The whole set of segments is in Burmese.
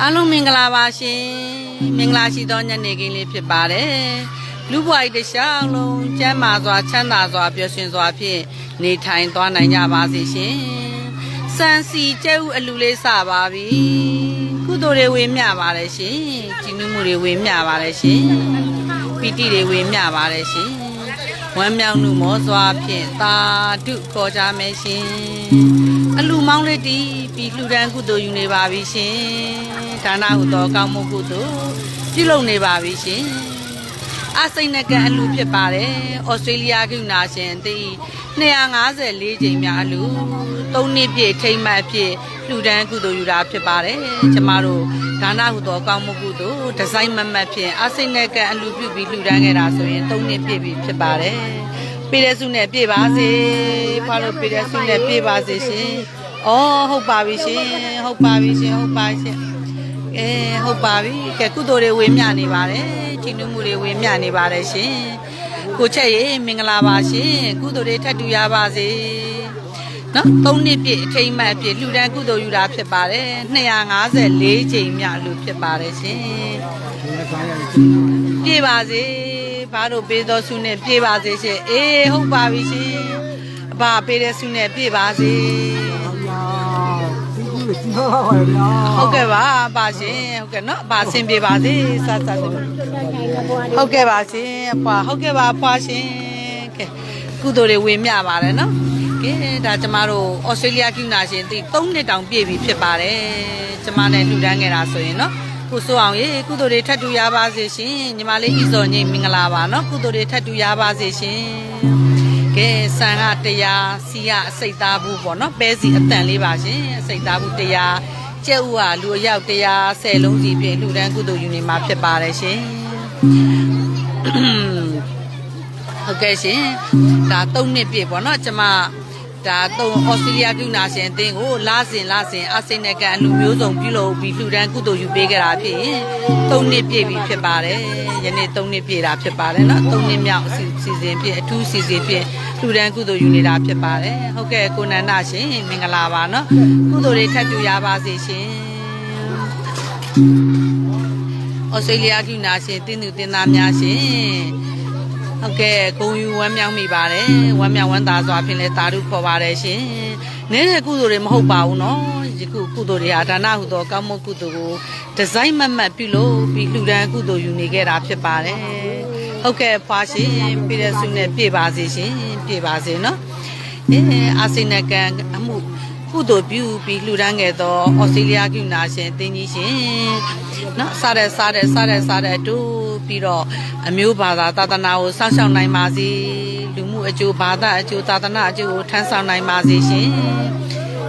အားလုံးမင်္ဂလာပါရှင်မင်္ဂလာရှိသောညနေခင်းလေးဖြစ်ပါတယ်လူဘွားဤတစ်လျှောက်လုံးကျမ်းမာစွာချမ်းသာစွာပျော်ရွှင်စွာဖြင့်နေထိုင်သွားနိုင်ကြပါစေရှင်စံစီကျဲဥအလူလေးစပါပြီကုသိုလ်တွေဝေမျှပါတယ်ရှင်ကြည်နူးမှုတွေဝေမျှပါတယ်ရှင်ပီတိတွေဝေမျှပါတယ်ရှင် ဝမ်းမြောက်မှုမောစွာဖြင့်သာဓုခေါ်ကြမယ်ရှင်အလူမောင်းလေးတီးပြီးလှူဒန်းကုသိုလ်ယူနေပါပြီရှင်ဒါနဟုသောကောင်းမှုကုသိုလ်ပြုလုပ်နေပါပြီရှင်အစိမ့်နကအလူဖြစ်ပါတယ်ဩစတြေးလျကဥနာရှင်အတီ254ချိန်များအလူ 3နှစ်ပြည့်ထိမ့်မှတ်ဖြစ်လှူဒန်းကုသိုလ်ယူတာဖြစ်ပါတယ်ကျမတို့ဒါနဟုသောကောင်းမှုကုသိုလ်ဒီဇိုင်းမမတ်ဖြင့်အစိမ့်နကအလူပြုပြီးလှူဒန်းခဲ့တာဆိုရင်3နှစ်ပြည့်ပြီဖြစ်ပါတယ်ပြည်တဲ့စုနဲ့ပြည့်ပါစေဖားလို့ပြည်တဲ့စုနဲ့ပြည့်ပါစေရှင်။အော်ဟုတ်ပါပြီရှင်။ဟုတ်ပါပြီရှင်ဟုတ်ပါရှင်။အဲဟုတ်ပါပြီ။ကဲကုသိုလ်တွေဝေမျှနေပါတယ်။ချီးနှူးမှုတွေဝေမျှနေပါတယ်ရှင်။ကိုချက်ရေမင်္ဂလာပါရှင်။ကုသိုလ်တွေထပ်တူရပါစေ။ နော်၃နှစ်ပြည့်အထိမ်းအမှတ်အပြည့်လှူဒန်းကုသိုလ်ယူတာဖြစ်ပါတယ်254ချိန်မြလူဖြစ်ပါတယ်ရှင်။ပြေပါစေဘာလို့ပေးသောဆုနဲ့ပြေပါစေရှင်အေးဟုတ်ပါပြီရှင်အဘပေးတဲ့ဆုနဲ့ပြေပါစေဟုတ်ကဲ့ပါပါရှင်ဟုတ်ကဲ့နော်ပါဆင်ပြေပါစေစသတ်ဟုတ်ကဲ့ပါရှင်အဖွာဟုတ်ကဲ့ပါအဖွာရှင်ကဲကုသိုလ်တွေဝေမျှပါတယ်နော် ကဲဒါကျမတို့ဩစတြေးလျကယူနာရှင်တိ3နှစ်တောင်ပြည့်ပြီဖြစ်ပါတယ်ကျမနဲ့လှူဒန်းခဲ့တာဆိုရင်နော်ကိုစိုးအောင်ရေကုသိုလ်တွေထပ်တူရပါစေရှင်ညီမလေးဤစော်ညိမင်္ဂလာပါနော်ကုသိုလ်တွေထပ်တူရပါစေရှင်ကဲဆန်ကတရားစီကအစိတ်သားဘူးပေါ့နော်ပဲစီအတန်လေးပါရှင်အစိတ်သားဘူးတရားကျက်ဥဟာလူအယောက်တရား10လုံးစီဖြင့်လှူဒန်းကုသိုလ်ယူနေမှာဖြစ်ပါတယ်ရှင်ဟုတ်ကဲ့ရှင်ဒါ3နှစ်ပြည့်ပေါ့နော်ကျမ ဒါ3ဩစတြေးလျကုနာရှင်အသင်းကိုလာစဉ်လာစဉ်အစိမ့်နဲ့ကန်လူမျိုးစုံပြုလုပ်ပြီးလှူဒန်းကုသိုလ်ယူပေးကြတာဖြစ်ရင်3နှစ်ပြည့်ပြီဖြစ်ပါတယ်ယနေ့3နှစ်ပြည့်တာဖြစ်ပါတယ်နော်3နှစ်မြောက်အစီအစဉ်ဖြင့်အထူးစီစဉ်ဖြင့်လှူဒန်းကုသိုလ်ယူနေတာဖြစ်ပါတယ်ဟုတ်ကဲ့ကိုနန္ဒရှင်မင်္ဂလာပါနော်ကုသိုလ်တွေထပ်တူရပါစေရှင်ဩစတြေးလျကနာရှင်တင်းသူတင်းသားများရှင် ဟုတ်ကဲ့ဂုံယူဝမ်းမြောက်မိပါတယ်ဝမ်းမြောက်ဝမ်းသာစွာဖြင့်လဲတာရုခေါ်ပါတယ်ရှင်နည်းတဲ့ကုသိုလ်တွေမဟုတ်ပါဘူးနော်ယခုကုသိုလ်တွေဟာဒါနဟုသောကောင်းမွန်ကုသိုလ်ကိုဒီဇိုင်းမတ်မတ်ပြုလို့ပြီးလှူဒန်းကုသိုလ်ယူနေခဲ့တာဖြစ်ပါတယ်ဟုတ်ကဲ့ဖွာရှင်ပြည့်တဲ့ဆုနဲ့ပြည့်ပါစေရှင်ပြည့်ပါစေနော်အဲအာစိနကန်အမှုကုသိုလ်ပြုပြီးလှူဒန်းခဲ့သောဩစတြေးလျကနာရှင်တင်းကြီးရှင်နော်စားတဲ့စားတဲ့စားတဲ့စားတဲ့တူ ပြီးတော့အမျိုးဘာသာသာသနာကိုစောင့်ရှောက်နိုင်ပါစေလူမှုအကျိုးဘာသာအကျိုးသာသနာအကျိုးကိုထမ်းဆောင်နိုင်ပါစေရှင်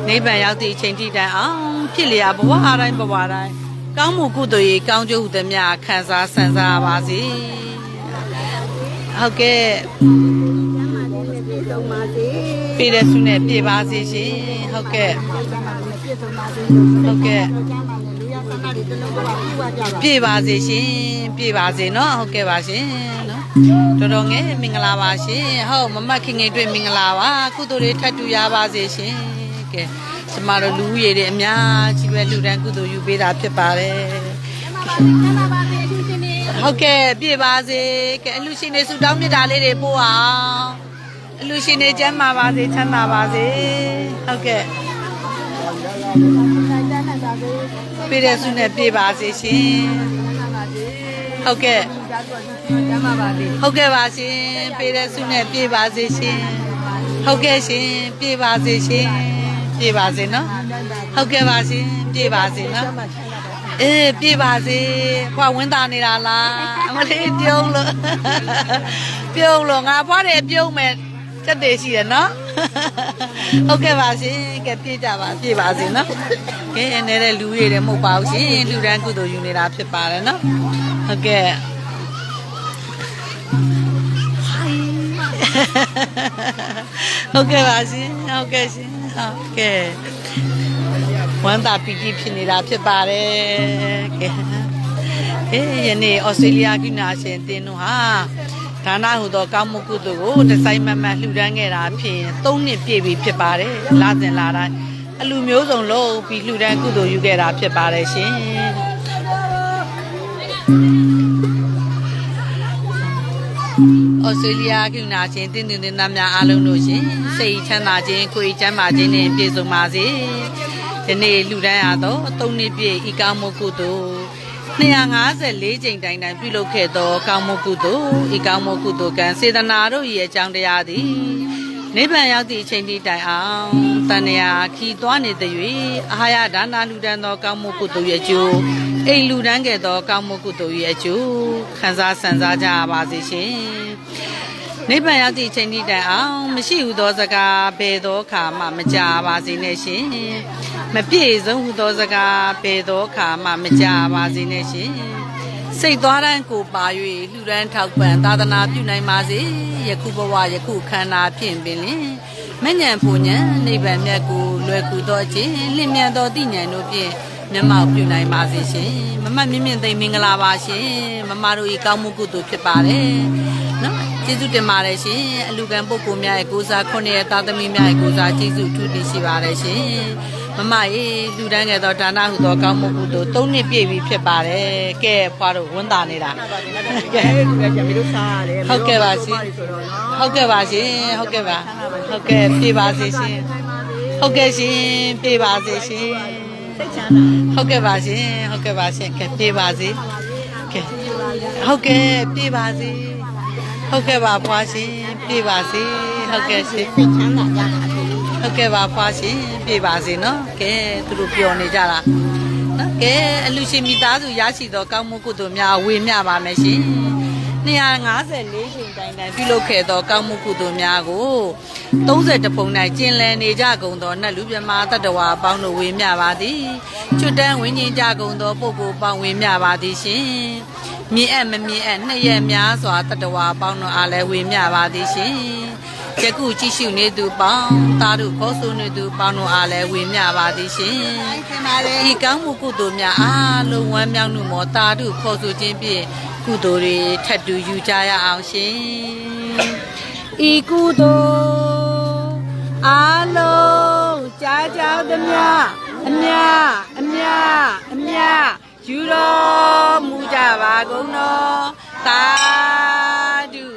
နိဗ္ဗာန်ရောက်သည့်အချိန်ထိတိုင်အောင်ဖြစ်လျာဘဝအတိုင်းဘဝတိုင်းကောင်းမှုကုသိုလ်ရေးကောင်းကျိုးဟုသည်များခံစားဆန်စားပါစေဟုတ်ကဲ့ပြည့်တဲ့ဆုနဲ့ပြည့်ပါစေရှင်ဟုတ်ကဲ့ဟုတ်ကဲ့ ပြေပါစေရှင်ပြေပါစေနော်ဟုတ်ကဲ့ပါရှင်နော်တော်တော်ငယ်မင်္ဂလာပါရှင်ဟုတ်မမခင်ငယ်တွေ့မင်္ဂလာပါကုသိုလ်တွေထပ်တူရပါစေရှင်ကဲကျမတို့လူဦးရေတွေအများကြီးပဲလူတန်းကုသိုလ်ယူပေးတာဖြစ်ပါတယ်ဟုတ်ကဲ့ပြေပါစေကဲအလူရှင်တွေဆုတောင်းမေတ္တာလေးတွေပို့အောင်အလူရှင်တွေကျမ်းမာပါစေချမ်းသာပါစေဟုတ်ကဲ့ ပြည့်တဲ့ဆုနဲ့ပြည့်ပါစေရှင်ဟုတ်ကဲ့ဟုတ်ကဲ့ပါရှင်ပြည့်တဲ့ဆုနဲ့ပြည့်ပါစေရှင်ဟုတ်ကဲ့ရှင်ပြည့်ပါစေရှင်ပြည့်ပါစေနော်ဟုတ်ကဲ့ပါရှင်ပြည့်ပါစေနော်အေးပြည့်ပါစေခွာဝင်းတာနေတာလားအမလေးပြုံးလို့ပြုံးလို့ငါဖွားတယ်ပြုံးမယ် စက်တည်ရှိတယ်နော်ဟုတ်ကဲ့ပါရှင်ကဲပြည့်ကြပါပြည့်ပါစေနော်ကဲနေတဲ့လူရည်တွေမဟုတ်ပါဘူးရှင်လူတန်းကုသိုလ်ယူနေတာဖြစ်ပါတယ်နော်ဟုတ်ကဲ့ဟုတ်ကဲ့ပါရှင်ဟုတ်ကဲ့ရှင်ဟုတ်ကဲ့ဝမ်းသာပီတိဖြစ်နေတာဖြစ်ပါတယ်ကဲအေးယနေ့ဩစတြေးလျကနာရှင်တင်းတို့ဟာ ဒါနဟူသောကောင်းမှုကုသိုလ်ကိုဒီဇိုင်းမတ်မတ်လှူဒန်းခဲ့တာဖြင့်၃နှစ်ပြည့်ပြီဖြစ်ပါတယ်လာစဉ်လာတိုင်းအလူမျိုးစုံလို့ပြီးလှူဒန်းကုသိုလ်ယူခဲ့တာဖြစ်ပါတယ်ရှင်ဩစတြေးလျကနာချင်းတင်းတင်းတင်းသားများအားလုံးတို့ရှင်စိတ်ချမ်းသာခြင်းကိုယ်ချမ်းသာခြင်းနဲ့ပြည့်စုံပါစေဒီနေ့လှူဒန်းရသောသုံးနှစ်ပြည့်ဤကောင်းမှုကုသိုလ် 254ကြိမ်တိုင်တိုင်ပြုလုပ်ခဲ့သောကောင်းမှုကုသိုလ်ဤကောင်းမှုကုသိုလ်ကံစေတနာတို့၏အကြောင်းတရားသည်နိဗ္ဗာန်ရောက်သည့်အချိန်ထိတိုင်အောင်တဏှာခီသွားနေသည်၍အာဟာရဒါနာလူဒန်းသောကောင်းမှုကုသိုလ်ရဲ့အကျိုးအိမ်လူဒန်းခဲ့သောကောင်းမှုကုသိုလ်ရဲ့အကျိုးခံစားဆန်စားကြပါစေရှင်နိဗ္ဗာန်ရောက်သည့်အချိန်ထိတိုင်အောင်မရှိဟုသောစကားဘယ်သောအခါမှမကြပါစေနဲ့ရှင် မပြည့်စုံဟုသောစကားဘယ်သောအခါမှမကြပါစေနဲ့ရှင်စိတ်သွားတိုင်းကိုပါ၍လှူဒန်းထောက်ပံ့သာသနာပြုနိုင်ပါစေယခုဘဝယခုခန္ဓာဖြင့်ပင်လင်မဉ္ဇဉ်ဖူဉ္ဇဉ်နိဗ္ဗာန်မြတ်ကိုလွယ်ကူသောအခြင်းလင့်မြတ်သောတိဉ္ဇဉ်တို့ဖြင့်မျက်မှောက်ပြုနိုင်ပါစေရှင်မမမြင့်မြင့်သိမ့်မင်္ဂလာပါရှင်မမတို့ဤကောင်းမှုကုသိုလ်ဖြစ်ပါတယ်နော်ကျေးဇူးတင်ပါတယ်ရှင်အလူကံပုဂ္ဂိုလ်များရဲ့ကိုးစားခုနှစ်ရဲ့သားသမီးများရဲ့ကိုးစားကျေးဇူးထူးတင်ရှိပါတယ်ရှင် မမရေလူတန်းငယ်သောဒါနဟုသောကောင်းမှုကုသိုလ်၃နှစ်ပြည့်ပြီဖြစ်ပါတယ်ကဲဖွားတို့ဝန်တာနေတာကဲလူလည်းပြန်ပြီးတော့စားရတယ်ဟုတ်ကဲ့ပါရှင်ဟုတ်ကဲ့ပါရှင်ဟုတ်ကဲ့ပါဟုတ်ကဲ့ပြေးပါစေရှင်ဟုတ်ကဲ့ရှင်ပြေးပါစေရှင်စိတ်ချမ်းသာဟုတ်ကဲ့ပါရှင်ဟုတ်ကဲ့ပါရှင်ကဲပြေးပါစေကဲဟုတ်ကဲ့ပြေးပါစေဟုတ်ကဲ့ပါဖွားရှင်ပြေးပါစေဟုတ်ကဲ့ရှင်စိတ်ချမ်းသာကြတာအခု ဟုတ်ကဲ့ပါဖွားရှင်ပြေးပါစေနော်ကဲသူတို့ပျော်နေကြတာနော်ကဲအလူရှင်မိသားစုရရှိသောကောင်းမှုကုသိုလ်များဝေမျှပါမယ်ရှင်254ချိန်တိုင်တိုင်ပြုလုပ်ခဲ့သောကောင်းမှုကုသိုလ်များကို30ပုံ၌ကျင်လည်နေကြကုန်သောနတ်လူမြမတတ္တဝါအပေါင်းတို့ဝေမျှပါသည်ချွတ်တန်းဝิญဉ်ကြကုန်သောပုဂ္ဂိုလ်ပေါင်းဝေမျှပါသည်ရှင်မြင်အပ်မမြင်အပ်နှစ်ရက်များစွာတတ္တဝါအပေါင်းတို့အားလည်းဝေမျှပါသည်ရှင် ယခုကြည့်ရှုနေသူပေါင်းတာတို့ခေါ်ဆိုနေသူပေါင်းတို့အားလည်းဝေမျှပါသည်ရှင်ဆင်ပါလေဤကောင်းမှုကုသိုလ်များအားလုံးဝမ်းမြောက်မှုမောတာတို့ခေါ်ဆိုခြင်းဖြင့်ကုသိုလ်တွေထပ်တူယူကြရအောင်ရှင်ဤကုသိုလ်အားလုံးကြားကြောက်သမျှအမြအမြအမြယူတော်မူကြပါကုန်တော်သာဓုသာဓုသာ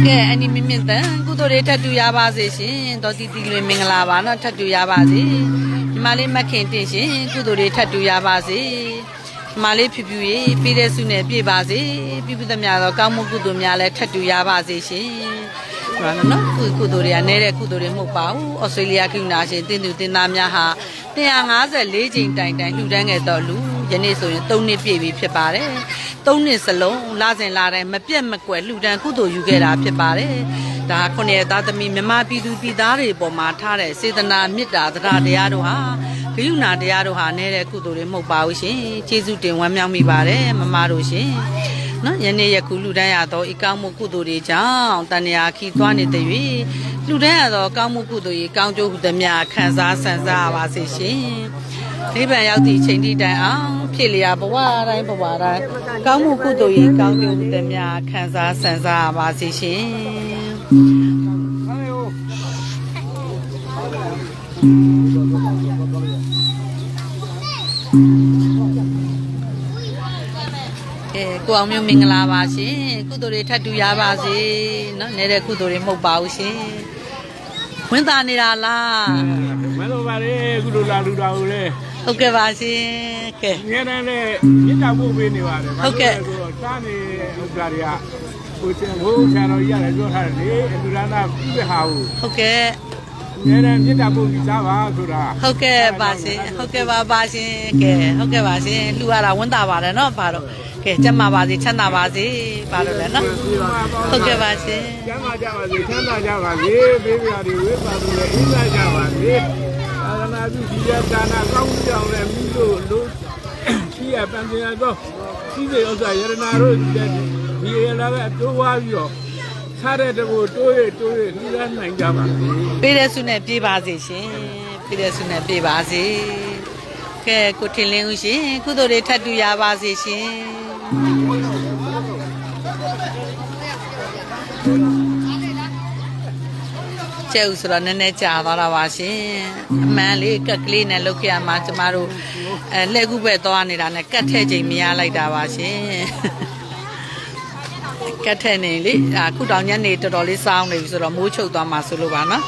ကဲအနိမမြင့်တန်ကုသိုလ်တွေထပ်တူရပါစေရှင်တော်တီတီလွင်မင်္ဂလာပါနော်ထပ်တူရပါစေညီမလေးမခင်တင်ရှင်ကုသိုလ်တွေထပ်တူရပါစေညီမလေးဖြူဖြူရေးပြည်တဲ့စုနဲ့ပြည့်ပါစေပြပြသမျှတော့ကောင်းမှုကုသိုလ်များလည်းထပ်တူရပါစေရှင်ဒီမှာနော်ကုကုသိုလ်တွေကနဲတဲ့ကုသိုလ်တွေမဟုတ်ပါဘူးဩစတြေးလျကိန်းနာရှင်တင်းသူတင်းသားများဟာ154ချိန်တိုင်တိုင်လှူဒန်းခဲ့တော့လူ ယနေ့ဆိုရင်3နှစ်ပြည့်ပြီဖြစ်ပါတယ်3နှစ်စလုံးလာစဉ်လာတိုင်းမပြတ်မကွယ်လှူဒန်းကုသိုလ်ယူခဲ့တာဖြစ်ပါတယ်ဒါခုနှစ်သားသမီးမြမပြည်သူပြည်သားတွေပေါ်မှာထားတဲ့စေတနာမေတ္တာတရားတရားတို့ဟာဂရုဏာတရားတို့ဟာနဲတဲ့ကုသိုလ်တွေမဟုတ်ပါဘူးရှင်ကျေးဇူးတင်ဝမ်းမြောက်မိပါတယ်မမတို့ရှင်နော်ယနေ့ယခုလူတန်းရသောဤကောင်းမှုကုသိုလ်တွေကြောင့်တဏှာခီသွားနေတဲ့၍လူတန်းရသောကောင်းမှုကုသိုလ်၏ကောင်းကျိုးဟုသမျှခံစားဆန်စားပါစေရှင် နိဗ္ဗာန်ရောက်သည့်အချိန်ထိတိုင်အောင်ဖြစ်လျာဘဝတိုင်းဘဝတိုင်းကောင်းမှုကုသိုလ်၏ကောင်းကျိုးဟုသမျှခံစားဆန်စားပါစေရှင် ကဲကိုအောင်မျိုးမင်္ဂလာပါရှင်ကုသိုလ်တွေထပ်တူရပါစေเนาะနေတဲ့ကုသိုလ်တွေမဟုတ်ပါဘူးရှင်ဝင်တာနေတာလား မလိုပါလေကုလိုလာလူတော်ကိုလေ ဟုတ်ကဲ့ပါရှင်ကဲငယ်တန်းနဲ့မြစ်တာပို့ပေးနေပါတယ်ဟုတ်ကဲ့ဆိုတော့တားနေဥစ္စာတွေကဟိုကျန်ဟိုဆရာတော်ကြီးရတယ်ပြောထားတယ်လေအလူရနာပြည့်ဟာကိုဟုတ်ကဲ့ဟငယ်တဲ့မြစ်တာပို့ပြီးစားပါဆိုတာဟုတ်ကဲ့ပါရှင်ဟုတ်ကဲ့ပါပါရှင်ကဲဟုတ်ကဲ့ပါရှင်လှူရတာဝန်တာပါတယ်နော်ပါတော့ကဲကျမ်းမာပါစေချမ်းသာပါစေပါတော့လည်းနော်ဟုတ်ကဲ့ပါရှင်ကျမ်းမာကြပါစေချမ်းသာကြပါစေဘေးပြာတွေဝိပါသူလည်းအေးစားကြပါစေ သာသနာ့ပြုဒီရဒါနာကောင်းမှုကြောင့်လည်းမိလို့လို့ရှိရပန်းတင်ရတော့စီးစိမ်ဥစ္စာယရနာတို့ဒီရလာပဲတိုးွားပြီးတော့စားတဲ့တကူတိုးရတိုးရလူရနိုင်ကြပါစေပေးတဲ့ဆုနဲ့ပြေးပါစေရှင်ပေးတဲ့ဆုနဲ့ပြေးပါစေကဲကိုထင်လင်းဦးရှင်ကုသိုလ်တွေထပ်တူရပါစေရှင် ကျဲဥဆိုတော့နည်းနည်းကြာသွားတာပါရှင်အမှန်လေးကက်ကလေးနဲ့လုတ်ခဲ့ရမှာကျမတို့အဲလက်ခုပဲသွားနေတာနဲ့ကတ်ထဲချိန်မရလိုက်တာပါရှင်ကတ်ထဲနေလေအခုတောင်ညနေတော်တော်လေးစောင်းနေပြီဆိုတော့မိုးချုပ်သွားမှာဆိုလို့ပါနော်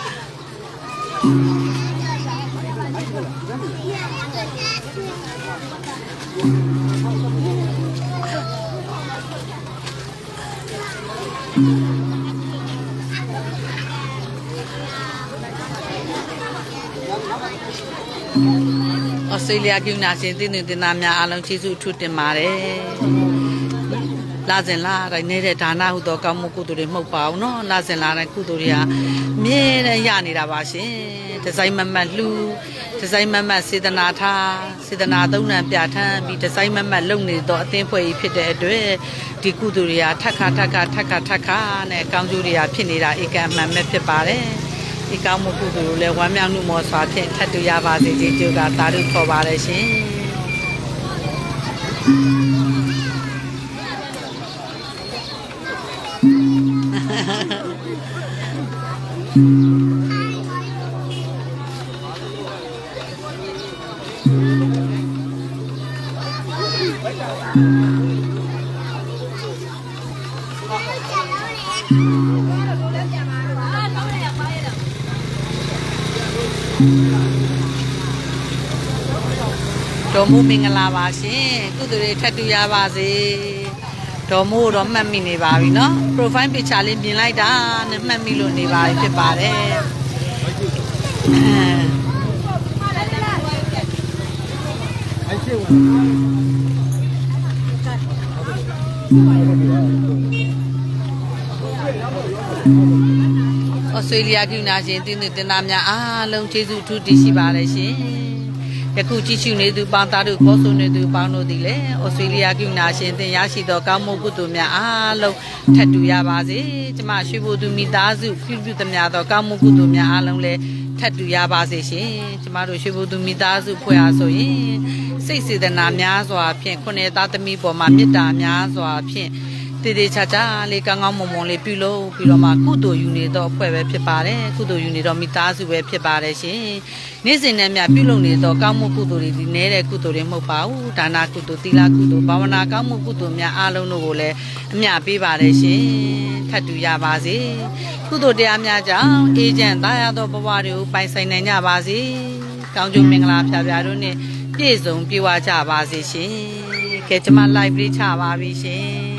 ဩ စတြေးလျကယူနာရှင်တင်းတင်တင်သားများအားလုံးကျေးဇူးအထူးတင်ပါတယ်။လာစဉ်လာတိုင်းနေတဲ့ဒါနဟုသောကောင်းမှုကုသိုလ်တွေမှုတ်ပါအောင်နော်။လာစဉ်လာတိုင်းကုသိုလ်တွေဟာအမြဲတမ်းရနေတာပါရှင်။ဒီဇိုင်းမမတ်လှူဒီဇိုင်းမမတ်စေတနာထားစေတနာသုံးနံပြဋ္ဌာန်းပြီးဒီဇိုင်းမမတ်လုပ်နေတော့အသင်းဖွဲ့ကြီးဖြစ်တဲ့အတွက်ဒီကုသိုလ်တွေကထက်ခါထက်ခါထက်ခါထက်ခါနဲ့အကောင်းကျိုးတွေကဖြစ်နေတာဧကံမှန်မဲ့ဖြစ်ပါတယ်။ ဒီကောင်းမှုကုသိုလ်ကိုလည်းဝမ်းမြောက်မှုမောစွာဖြင့်ထပ်တူရပါစေခြင်းကြိုးကသာဓုခေါ်ပါရရှင် တော်မူမင်္ဂလာပါရှင်ကုသိုလ်တွေထပ်တူရပါစေတော်မို့တော့မှတ်မိနေပါပြီเนาะ profile picture လေးပြင်လိုက်တာနဲ့မှတ်မိလို့နေပါပြီဖြစ်ပါတယ်အဲ ဩစတြေးလျကယူနာရှင်တင်းတင်းတင်သားများအားလုံးကျေးဇူးအထူးတင်ရှိပါတယ်ရှင်ယခုကြည့်ရှုနေသူပေါင်းသားတို့ခေါ်ဆိုနေသူပေါင်းတို့သည်လည်းဩစတြေးလျကယူနာရှင်တင်ရရှိသောကောင်းမှုကုသိုလ်များအားလုံးထပ်တူရပါစေကျမရွှေဘိုသူမိသားစုပြုပြုသမျှသောကောင်းမှုကုသိုလ်များအားလုံးလည်းထပ်တူရပါစေရှင်ကျမတို့ရွှေဘိုသူမိသားစုဖွဲ့အားဆိုရင်စိတ်စေတနာများစွာဖြင့်ခုနှစ်သားသမီးပေါ်မှာမေတ္တာများစွာဖြင့် တည်တည်ချာချာလေးကောင်းကောင်းမွန်မွန်လေးပြုလို့ပြီးတော့မှကုသိုလ်ယူနေတော့အဖွဲ့ပဲဖြစ်ပါတယ်ကုသိုလ်ယူနေတော့မိသားစုပဲဖြစ်ပါတယ်ရှင်နေ့စဉ်နဲ့မြပြုလုပ်နေတော့ကောင်းမှုကုသိုလ်တွေဒီနဲတဲ့ကုသိုလ်တွေမဟုတ်ပါဘူးဒါနာကုသိုလ်သီလကုသိုလ်ဘာဝနာကောင်းမှုကုသိုလ်များအားလုံးတို့ကိုလည်းအမြပေးပါတယ်ရှင်ထပ်တူရပါစေကုသိုလ်တရားများကြောင့်အေးချမ်းသာရသောဘဝတွေကိုပိုင်ဆိုင်နိုင်ကြပါစေကောင်းကျိုးမင်္ဂလာဖြာဖြာတို့နဲ့ပြည့်စုံပြေဝကြပါစေရှင်ကဲကျွန်မ live လေးချပါပြီရှင်